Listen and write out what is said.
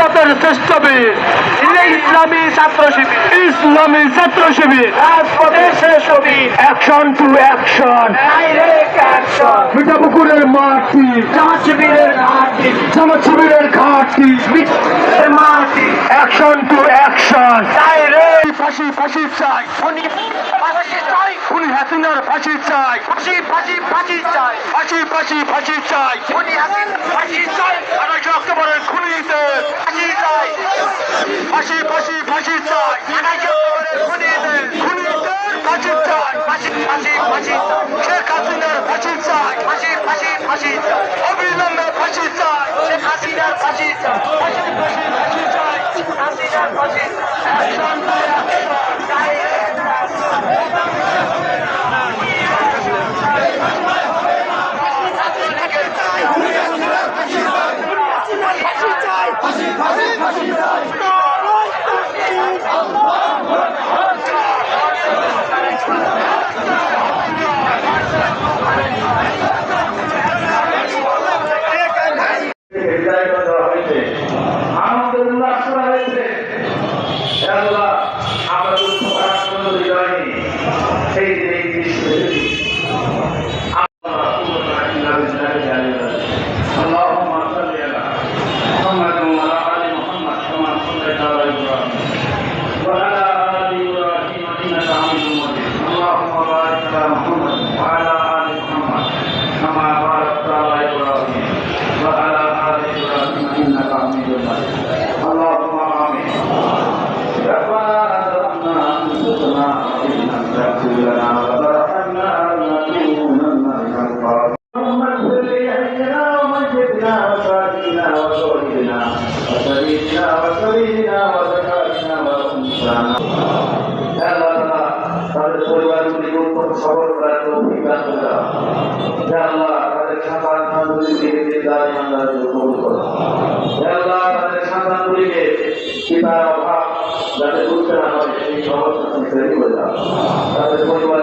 আমাদের শ্রেষ্ঠ বীর। ইসলামী ছাত্র শিবির। ইসলামী ছাত্র শিবির। রাজপথের শেষ বীর। অ্যাকশন টু অ্যাকশন মিঠাপুকুরের মাটি। জামাত শিবিরের ঘাটি। জামাত শিবিরের ঘাটি। মাটি। অ্যাকশন টু অ্যাকশন ফাঁসি ফাঁসি চাই। খুনি হাসিনার ফাঁসি চাই। ফাঁসি ফাঁসি ফাঁসি চাই। ফাঁসি ফাঁসি ফাঁসি চাই। খুনি খুনিদের ফাঁসি চাই ফাঁসি ফাঁসি ফাঁসি চাই খুনিদের খুনিদের ফাঁসি চাই ফাঁসি ফাঁসি ফাঁসি শেখ হাসিনার ফাঁসি চাই ফাঁসি ফাঁসি ফাঁসি চাই অবিলম্বে ফাঁসি চাই শেখ হাসিনার ফাঁসি চাই ফাঁসি ফাঁসি ফাঁসি চাই হাসিনার ফাঁসি অ্যাকশন টু অ্যাকশন বিদায় করে দেওয়া হয়েছে আনন্দ উল্লাস করা হয়েছে হে আল্লাহ আমরা দুঃখ প্রকাশ করতে হৃদয়নি সেই যে এই দৃশ্য দেখেছি اللهم صل على محمد وعلى ال محمد كما صليت على ابراهيم وعلى ال ابراهيم انك حميد مجيد اللهم بارك على محمد وعلى وسيدنا وسيدنا وزكاتنا وأنسانا يا الله তাদের পরিবারগুলিকে উত্তম সবল করার তৌফিক দান করে দাও ইয়া আল্লাহ তাদের সন্তানগুলিকে দিদার ইমানদার কবুল করো ইয়া আল্লাহ তাদের সন্তানগুলিকে পিতার অভাব যাতে বুঝতে না হয় সেই সমস্ত তৈরি করে দাও তাদের পরিবার